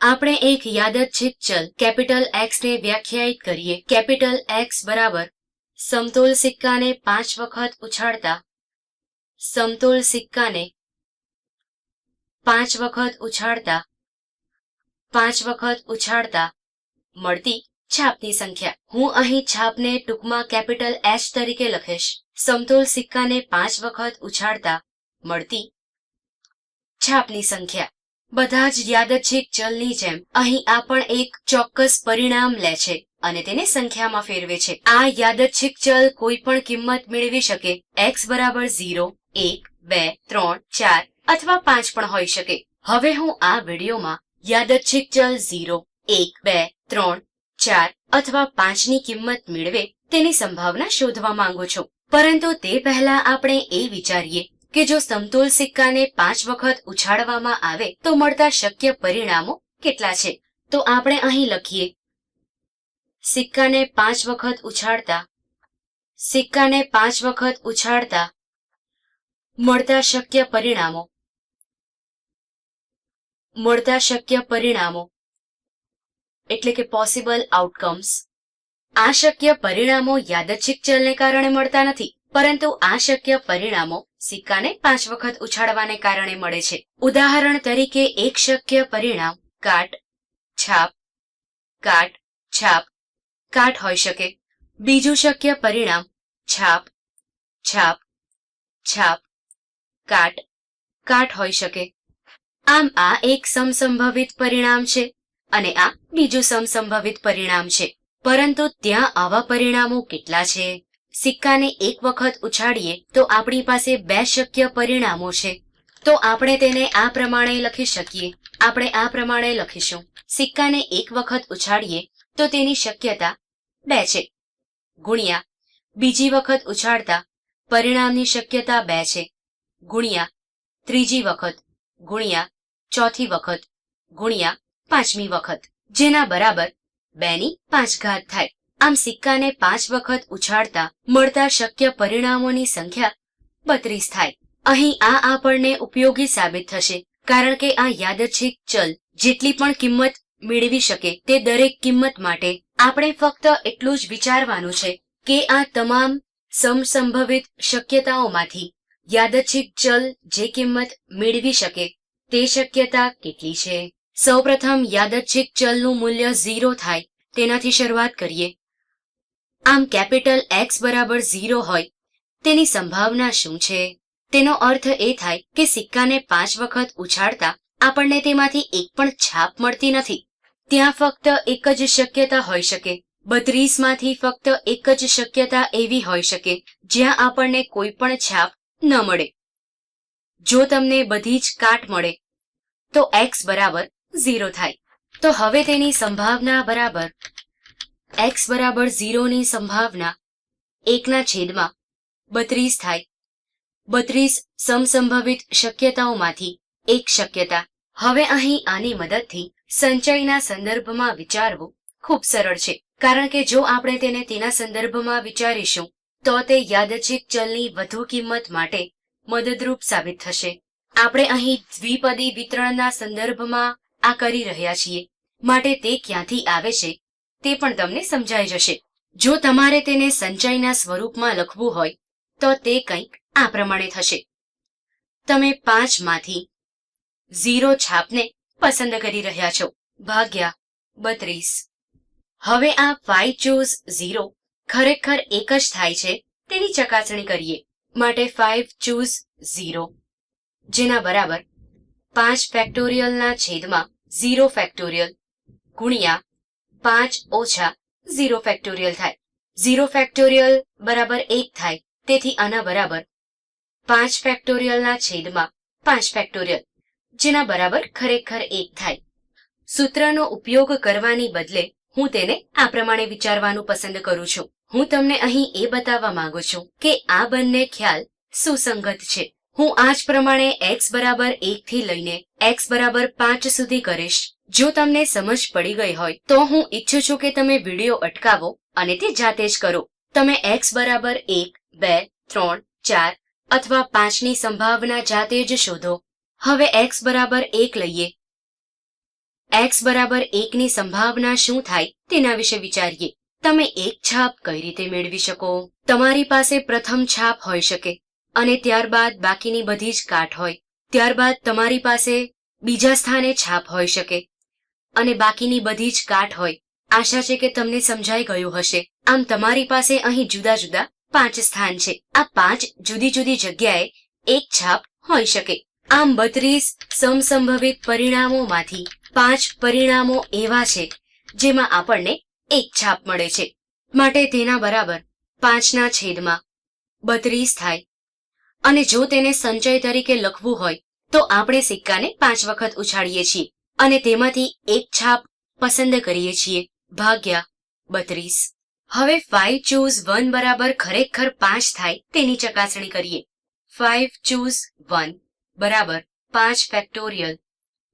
આપણે એક યાદચ્છિક ચલ. કેપિટલ એક્સ ને વ્યાખ્યાયિત કરીએ. કેપિટલ એક્સ બરાબર. સમતોલ સિક્કાને પાંચ વખત ઉછાળતા. સમતોલ સિક્કાને પાંચ વખત ઉછાળતા. પાંચ વખત ઉછાળતા. મળતી છાપની સંખ્યા. હું અહીં છાપને ટૂંકમાં કેપિટલ એચ તરીકે લખીશ. સમતોલ સિક્કાને પાંચ વખત ઉછાળતા. મળતી છાપની સંખ્યા. બધા જ યાદચ્છિક ચલની જેમ. અહીં આ પણ એક ચોક્કસ પરિણામ લે છે અને તેને સંખ્યામાં ફેરવે છે. આ યાદચ્છિક ચલ કોઈ પણ કિંમત મેળવી શકે. એક્સ બરાબર ઝીરો, એક, બે, ત્રણ, ચાર અથવા પાંચ પણ હોઈ શકે. હવે હું આ વિડીયોમાં યાદચ્છિક ચલ ઝીરો, એક, બે, ત્રણ, ચાર અથવા પાંચની કિંમત મેળવે તેની સંભાવના શોધવા માંગુ છું. પરંતુ તે પહેલા આપણે એ વિચારીએ કે જો સમતોલ સિક્કાને પાંચ વખત ઉછાળવામાં આવે, તો મળતા શક્ય પરિણામો કેટલા છે? તો આપણે અહીં લખીએ. સિક્કાને પાંચ વખત ઉછાળતા, સિક્કાને પાંચ વખત ઉછાળતા, મળતા શક્ય પરિણામો, મળતા શક્ય પરિણામો, એટલે કે પોસિબલ આઉટકમ્સ આ શક્ય પરિણામો યાદચ્છિક ચલને કારણે મળતા નથી, પરંતુ આ શક્ય પરિણામો સિક્કાને પાંચ વખત ઉછાળવાને કારણે મળે છે. ઉદાહરણ તરીકે, એક શક્ય પરિણામ, કાટ, છાપ કાટ છાપ, કાટ હોઈ શકે. બીજું શક્ય પરિણામ, છાપ છાપ છાપ, કાટ કાટ હોઈ શકે. આમ આ એક સમસંભવિત પરિણામ છે અને આ બીજું સમસંભવિત પરિણામ છે. પરંતુ ત્યાં આવા પરિણામો કેટલા છે? સિક્કાને એક વખત ઉછાળીએ તો આપણી પાસે બે શક્ય પરિણામો છે. તો આપણે તેને આ પ્રમાણે લખી શકીએ. આપણે આ પ્રમાણે લખીશું. સિક્કાને એક વખત ઉછાળીએ તો તેની શક્યતા બે છે. ગુણ્યા, બીજી વખત ઉછાળતા પરિણામની શક્યતા બે છે. ગુણ્યા, ત્રીજી વખત ગુણ્યા, ચોથી વખત ગુણ્યા, પાંચમી વખત. જેના બરાબર બેની પાંચ ઘાત થાય. આમ સિક્કાને પાંચ વખત ઉછાળતા મળતા શક્ય પરિણામોની સંખ્યા બત્રીસ થાય. અહીં આ આપણને ઉપયોગી સાબિત થશે, કારણ કે આ યાદચ્છિક ચલ જેટલી પણ કિંમત મેળવી શકે તે દરેક કિંમત માટે આપણે ફક્ત એટલું જ વિચારવાનું છે કે આ તમામ સમસંભવિત શક્યતાઓમાંથી યાદચ્છિક ચલ જે કિંમત મેળવી શકે તે શક્યતા કેટલી છે? સૌપ્રથમ યાદચ્છિક ચલનું મૂલ્ય ઝીરો થાય, તેનાથી શરૂઆત કરીએ. આમ કેપિટલ એક્સ બરાબર ઝીરો હોય, તેની સંભાવના શું છે? તેનો અર્થ એ થાય કે સિક્કાને પાંચ વખત ઉછાળતા આપણને તેમાંથી એક પણ છાપ મળતી નથી. ત્યાં ફક્ત એક જ શક્યતા હોઈ શકે, બત્રીસમાંથી ફક્ત એક જ શક્યતા એવી હોઈ શકે, જ્યાં આપણને કોઈ પણ છાપ ન મળે. જો તમને બધી જ કાટ મળે, તો એક્સ બરાબર ઝીરો થાય. તો હવે તેની સંભાવના બરાબર એક્સ બરાબર ઝીરોની સંભાવના એકના છેદમાં બત્રીસ થાય. બત્રીસ સમસંભવિત શક્યતાઓમાંથી એક શક્યતા. હવે અહીં આની મદદથી સંચયના સંદર્ભમાં વિચારવું ખૂબ સરળ છે. કારણ કે જો આપણે તેને તેના સંદર્ભમાં વિચારીશું, તો તે યાદચ્છિક ચલની વધુ કિંમત માટે મદદરૂપ સાબિત થશે. આપણે અહીં દ્વિપદી વિતરણના સંદર્ભમાં આ કરી રહ્યા છીએ. માટે તે ક્યાંથી આવે છે? તે પણ તમને સમજાઈ જશે. જો તમારે તેને સંચયના સ્વરૂપમાં લખવું હોય, તો તે કંઈક આ પ્રમાણે થશે. તમે પાંચમાંથી ઝીરો છાપને પસંદ કરી રહ્યા છો. ભાગ્યા બત્રીસ. હવે આ ફાઈવ ચૂઝ ઝીરો ખરેખર એક જ થાય છે, તેની ચકાસણી કરીએ. માટે ફાઇવ ચૂઝ ઝીરો. જેના બરાબર પાંચ ફેક્ટોરિયલના છેદમાં ઝીરો ફેક્ટોરિયલ ગુણ્યા પાંચ ઓછા ઝીરો ફેક્ટોરિયલ થાય. ઝીરો ફેક્ટોરિયલ બરાબર એક થાય. તેથી આના બરાબર પાંચ ફેક્ટોરિયલના છેદમાં પાંચ ફેક્ટોરિયલ, જેના બરાબર ખરેખર એક થાય. સૂત્રનો ઉપયોગ કરવાની બદલે હું તેને આ પ્રમાણે વિચારવાનું પસંદ કરું છું. હું તમને અહીં એ બતાવવા માંગુ છું કે આ બંને ખ્યાલ સુસંગત છે. હું આ જ પ્રમાણે એક્સ બરાબર એક થી લઈને એક્સ બરાબર પાંચ સુધી કરીશ. જો તમને સમજ પડી ગઈ હોય, તો હું ઈચ્છું છું કે તમે વીડિયો અટકાવો અને તે જાતે જ કરો. તમે એક્સ બરાબર એક, બે, ત્રણ, ચાર અથવા પાંચની સંભાવના જાતે જ શોધો. હવે એક્સ બરાબર એક લઈએ. એક્સ બરાબર એકની સંભાવના શું થાય તેના વિશે વિચારીએ. તમે એક છાપ કઈ રીતે મેળવી શકો? તમારી પાસે પ્રથમ છાપ હોઈ શકે અને ત્યારબાદ બાકીની બધી જ કાટ હોય. ત્યારબાદ તમારી પાસે બીજા સ્થાને છાપ હોઈ શકે. અને બાકીની બધી જ કાટ હોય. આશા છે કે તમને સમજાઈ ગયું હશે. આમ તમારી પાસે અહીં જુદા જુદા પાંચ સ્થાન છે. આ પાંચ જુદી જુદી જગ્યાએ એક છાપ હોઈ શકે. આમ બત્રીસ સમસંભવિત પરિણામોમાંથી પાંચ પરિણામો એવા છે, જેમાં આપણને એક છાપ મળે છે. માટે તેના બરાબર પાંચના છેદમાં બત્રીસ થાય. અને જો તેને સંચય તરીકે લખવું હોય, તો આપણે સિક્કાને પાંચ વખત ઉછાળીએ છીએ. અને તેમાંથી એક છાપ પસંદ કરીએ છીએ. ભાગ્યા બત્રીસ. હવે ફાઈવ ચૂઝ વન બરાબર ખરેખર પાંચ થાય તેની ચકાસણી કરીએ. ફાઈવ ચૂઝ વન બરાબર પાંચ ફેક્ટોરિયલ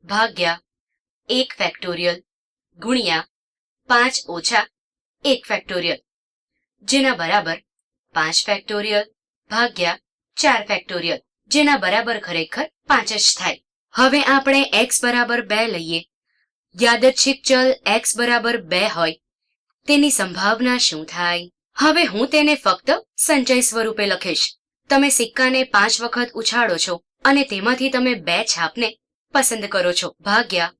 ભાગ્યા એક ફેક્ટોરિયલ ગુણ્યા પાંચ ઓછા એક ફેક્ટોરિયલ જેના બરાબર પાંચ ફેક્ટોરિયલ ભાગ્યા ચાર ફેક્ટોરિયલ જેના બરાબર ખરેખર પાંચ જ થાય. હવે આપણે x બરાબર બે લઈએ. યાદચ્છિક ચલ x બરાબર બે હોય. તેની સંભાવના શું થાય? હવે હું તેને ફક્ત સંચય સ્વરૂપે લખીશ. તમે સિક્કાને પાંચ વખત ઉછાળો છો અને તેમાંથી તમે બે છાપને પસંદ કરો છો. ભાગ્યા.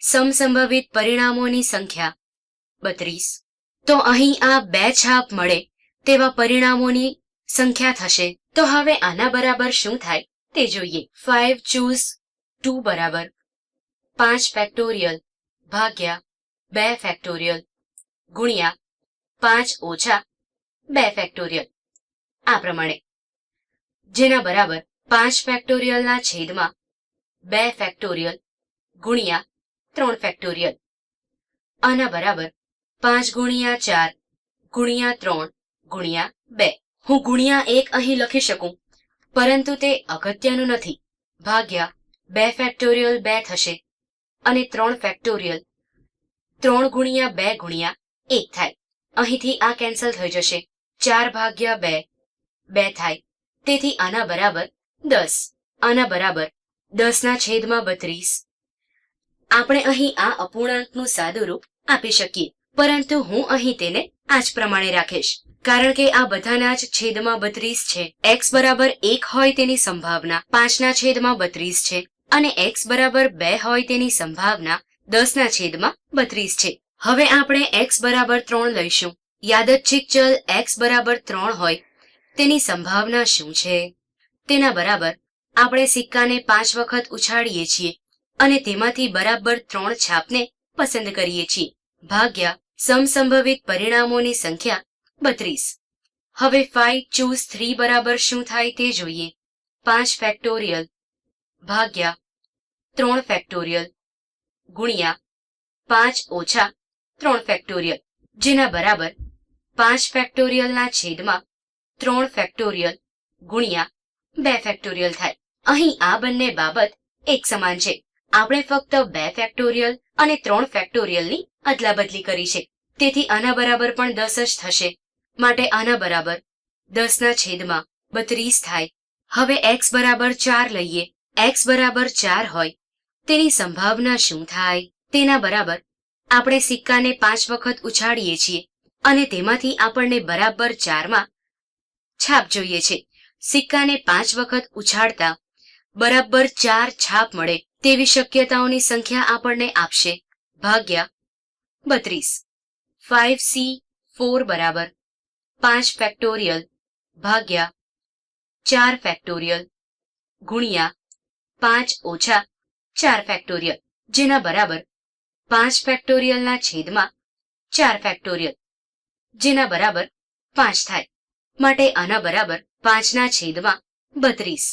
સમસંભવિત પરિણામોની સંખ્યા. બત્રીસ. તો અહીં આ બે છાપ મળે તેવા પરિણામોની સંખ્યા થશે. તો હવે આના બરાબર શું થાય તે જોઈએ. ફાઇવ ચૂઝ ટુ બરાબર. પાંચ ફેક્ટોરિયલ ભાગ્યા બે ફેક્ટોરિયલ ગુણ્યા પાંચ ઓછા બે ફેક્ટોરિયલ. આ પ્રમાણે. જેના બરાબર પાંચ ફેક્ટોરિયલના છેદમાં બે ફેક્ટોરિયલ ગુણ્યા ત્રણ ફેક્ટોરિયલ. આના બરાબર પાંચ ગુણ્યા ચાર ગુણ્યા ત્રણ ગુણ્યા બે. હું ગુણ્યા એક અહીં લખી શકું, પરંતુ તે અગત્યનું નથી. ભાગ્યા બે ફેક્ટોરિયલ બે થશે અને ત્રણ ફેક્ટોરિયલ ત્રણ ગુણ્યા બે ગુણ્યા એક થાય. અહીંથી આ કેન્સલ થઈ જશે. ચાર ભાગ્યા બે બે થાય. તેથી આના બરાબર દસ. આના બરાબર દસના છેદમાં બત્રીસ. આપણે અહીં આ અપૂર્ણાંકનું સાદું રૂપ આપી શકીએ. પરંતુ હું અહીં તેને આ જ પ્રમાણે રાખીશ. કારણ કે આ બધાના જ છેદમાં બત્રીસ છે. એક્સ બરાબર એક હોય તેની સંભાવના પાંચના છેદમાં બત્રીસ છે. અને એક્સ બરાબર બે હોય તેની સંભાવના દસના છેદમાં બત્રીસ છે. હવે આપણે એક્સ બરાબર ત્રણ લઈશું. યાદચ્છિક ચલ એક્સ બરાબર ત્રણ હોય તેની સંભાવના શું છે? તેના બરાબર આપણે સિક્કાને પાંચ વખત ઉછાળીએ છીએ અને તેમાંથી બરાબર ત્રણ છાપને પસંદ કરીએ છીએ. ભાગ્યા સમસંભવિત પરિણામોની સંખ્યા બત્રીસ. હવે ફાઈવ ચૂઝ થ્રી બરાબર શું થાય તે જોઈએ. પાંચ ફેક્ટોરિયલ ભાગ્યા ત્રણ ફેક્ટોરિયલ ગુણ્યા પાંચ ઓછા ત્રણ ફેક્ટોરિયલ જેના બરાબર પાંચ ફેક્ટોરિયલના છેદમાં ત્રણ ફેક્ટોરિયલ ગુણ્યા બે ફેક્ટોરિયલ થાય. અહીં આ બંને બાબત એક સમાન છે. આપણે ફક્ત બે ફેક્ટોરિયલ અને ત્રણ ફેક્ટોરિયલની અદલાબદલી કરી છે. તેથી આના બરાબર પણ દસ જ થશે. માટે આના બરાબર દસના છેદમાં બત્રીસ થાય. હવે એક્સ બરાબર ચાર લઈએ. X બરાબર ચાર હોય, તેની સંભાવના શું થાય? તેના બરાબર આપણે સિક્કાને પાંચ વખત ઉછાળીએ છીએ અને તેમાંથી આપણને બરાબર ચારમાં છાપ જોઈએ છે. સિક્કાને પાંચ વખત ઉછાળતા બરાબર ચાર છાપ મળે તેવી શક્યતાઓની સંખ્યા આપણને આપશે. ભાગ્યા બત્રીસ. ફાઈવ સી ફોર બરાબર પાંચ ફેક્ટોરિયલ ભાગ્યા ચાર ફેક્ટોરિયલ ગુણ્યા પાંચ ઓછા ચાર ફેક્ટોરિયલ, જેના બરાબર પાંચ ફેક્ટોરિયલના છેદમાં ચાર ફેક્ટોરિયલ, જેના બરાબર પાંચ થાય. માટે આના બરાબર પાંચના છેદમાં બત્રીસ.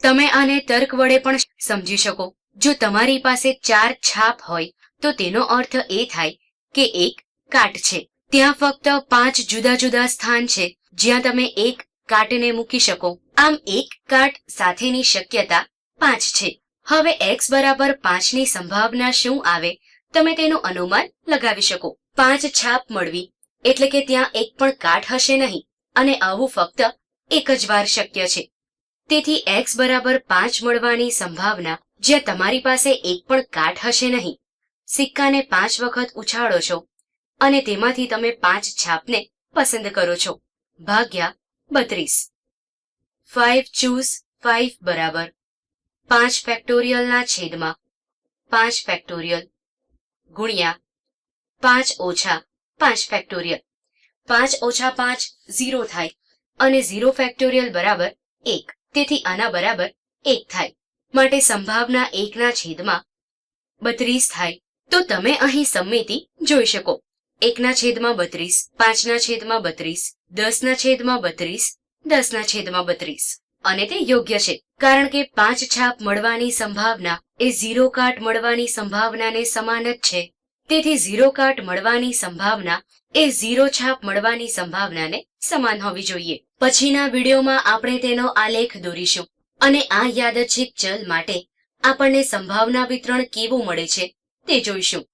તમે આને તર્ક વડે પણ સમજી શકો. જો તમારી પાસે ચાર છાપ હોય, તો તેનો અર્થ એ થાય કે એક કાટ છે. ત્યાં ફક્ત પાંચ જુદા જુદા સ્થાન છે, જ્યાં તમે એક કાટને મૂકી શકો. આમ એક કાટ સાથેની શક્યતા પાંચ છે. હવે એક્સ બરાબર પાંચની સંભાવના શું આવે? તમે તેનું અનુમાન લગાવી શકો. પાંચ છાપ મળવી, એટલે કે ત્યાં એક પણ કાટ હશે નહીં, અને આવું ફક્ત એક જ વાર શક્ય છે. તેથી એક્સ બરાબર પાંચ મળવાની સંભાવના, જ્યાં તમારી પાસે એક પણ કાટ હશે નહીં. સિક્કાને પાંચ વખત ઉછાળો છો, અને તેમાંથી તમે પાંચ છાપને પસંદ કરો છો. ભાગ્યા બત્રીસ. ફાઇવ ચૂઝ ફાઇવ બરાબર. પાંચ ફેક્ટોરિયલના છેદમાં પાંચ ફેક્ટોરિયલ ગુણ્યા પાંચ ઓછા પાંચ ફેક્ટોરિયલ. પાંચ ઓછા પાંચ ઝીરો થાય અને ઝીરો ફેક્ટોરિયલ બરાબર એક. તેથી આના બરાબર એક થાય. માટે સંભાવના એકના છેદમાં બત્રીસ થાય. તો તમે અહીં સમિતિ જોઈ શકો. એકના છેદમાં બત્રીસ, પાંચના છેદમાં બત્રીસ, દસના છેદમાં બત્રીસ, દસના છેદમાં બત્રીસ. અને તે યોગ્ય છે, કારણ કે પાંચ છાપ મળવાની સંભાવના એ ઝીરો કાટ મળવાની સંભાવનાને સમાન જ છે. તેથી ઝીરો કાટ મળવાની સંભાવના એ ઝીરો છાપ મળવાની સંભાવનાને સમાન હોવી જોઈએ. પછીના વિડીયોમાં આપણે તેનો આલેખ દોરીશું. અને આ યાદચ્છિક ચલ માટે આપણને સંભાવના વિતરણ કેવું મળે છે, તે જોઈશું.